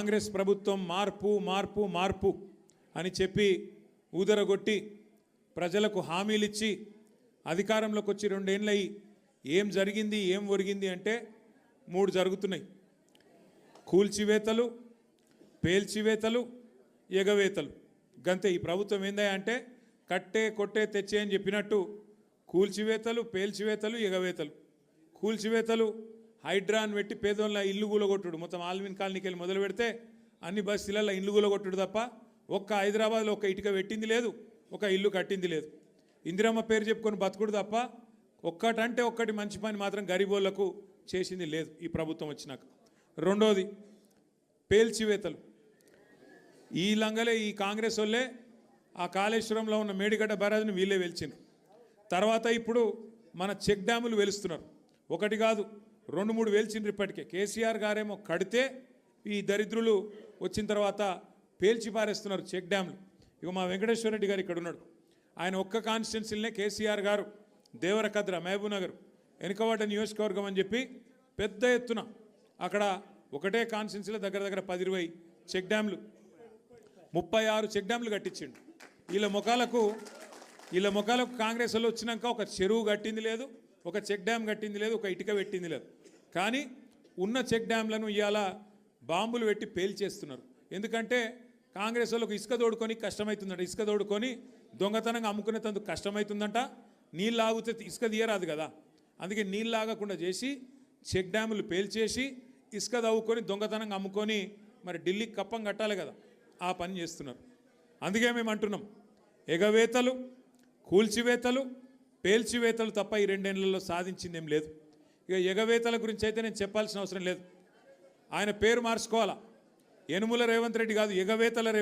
కాంగ్రెస్ ప్రభుత్వం మార్పు మార్పు మార్పు అని చెప్పి ఊదరగొట్టి ప్రజలకు హామీలిచ్చి అధికారంలోకి వచ్చి రెండేళ్ళయి ఏం జరిగింది ఏం ఒరిగింది అంటే మూడు జరుగుతున్నాయి. కూల్చివేతలు పేల్చివేతలు ఎగవేతలు. గంతే ఈ ప్రభుత్వం ఏందా అంటే కట్టే కొట్టే తెచ్చే అని చెప్పినట్టు కూల్చివేతలు పేల్చివేతలు ఎగవేతలు. కూల్చివేతలు హైడ్రాన్ పెట్టి పేదోళ్ళ ఇల్లు కూలగొట్టుడు. మొత్తం ఆల్మిన్ కాలనీకి వెళ్ళి మొదలు పెడితే అన్ని బస్సులలో ఇల్లు కూలగొట్టుడు తప్ప ఒక్క హైదరాబాద్లో ఒక్క ఇటుక పెట్టింది లేదు ఒక ఇల్లు కట్టింది లేదు. ఇందిరమ్మ పేరు చెప్పుకొని బతుకుడు తప్ప ఒక్కటంటే ఒక్కటి మంచి పని మాత్రం గరీబోళ్ళకు చేసింది లేదు ఈ ప్రభుత్వం వచ్చినాక. రెండోది పేల్చివేతలు. ఈ లంగలే ఈ కాంగ్రెస్ వాళ్ళే ఆ కాళేశ్వరంలో ఉన్న మేడిగడ్డ బ్యారాజ్ని వీళ్ళే వెలిచిండ్రు తర్వాత ఇప్పుడు మన చెక్ డ్యాములు వెలుస్తున్నారు. ఒకటి కాదు రెండు మూడు వేల్చిండ్రు ఇప్పటికే. కేసీఆర్ గారేమో కడితే ఈ దరిద్రులు వచ్చిన తర్వాత పేల్చి పారేస్తున్నారు చెక్ డ్యామ్లు. ఇక మా వెంకటేశ్వర రెడ్డి గారు ఇక్కడ ఉన్నాడు ఆయన ఒక్క కాన్స్టిట్యున్సీలనే కేసీఆర్ గారు దేవరకద్ర మహబూబ్నగర్ వెనుకవాడ నియోజకవర్గం అని చెప్పి పెద్ద ఎత్తున అక్కడ ఒకటే కాన్స్టిట్యున్సీలో దగ్గర దగ్గర పది ఇరవై చెక్ డ్యామ్లు ముప్పై ఆరు చెక్ డ్యామ్లు కట్టించిండు. వీళ్ళ ముఖాలకు వీళ్ళ ముఖాలకు కాంగ్రెస్ వాళ్ళు వచ్చినాక ఒక చెరువు కట్టింది లేదు ఒక చెక్ డ్యామ్ కట్టింది లేదు ఒక ఇటుక పెట్టింది లేదు. కానీ ఉన్న చెక్ డ్యామ్లను ఇవాళ బాంబులు పెట్టి పేల్చేస్తున్నారు ఎందుకంటే కాంగ్రెస్ వాళ్ళకు ఇసుక తోడుకొని కష్టమవుతుందంట ఇసుక తోడుకొని దొంగతనంగా అమ్ముకునేందుకు కష్టమవుతుందంట నీళ్ళు లాగితే ఇసుక తీయరాదు కదా. అందుకే నీళ్ళు లాగకుండా చేసి చెక్ డ్యాములు పేల్చేసి ఇసుక తవ్వుకొని దొంగతనంగా అమ్ముకొని మరి ఢిల్లీకి కప్పం కట్టాలి కదా. ఆ పని చేస్తున్నారు. అందుకే మేము అంటున్నాం ఎగవేతలు కూల్చివేతలు పేల్చివేతలు తప్ప ఈ రెండేళ్ళలో సాధించిందేం లేదు. ఇక ఎగవేతల గురించి అయితే నేను చెప్పాల్సిన అవసరం లేదు. ఆయన పేరు మార్చుకోవాలా? యనుముల రేవంత్ రెడ్డి కాదు ఎగవేతల రేవంత్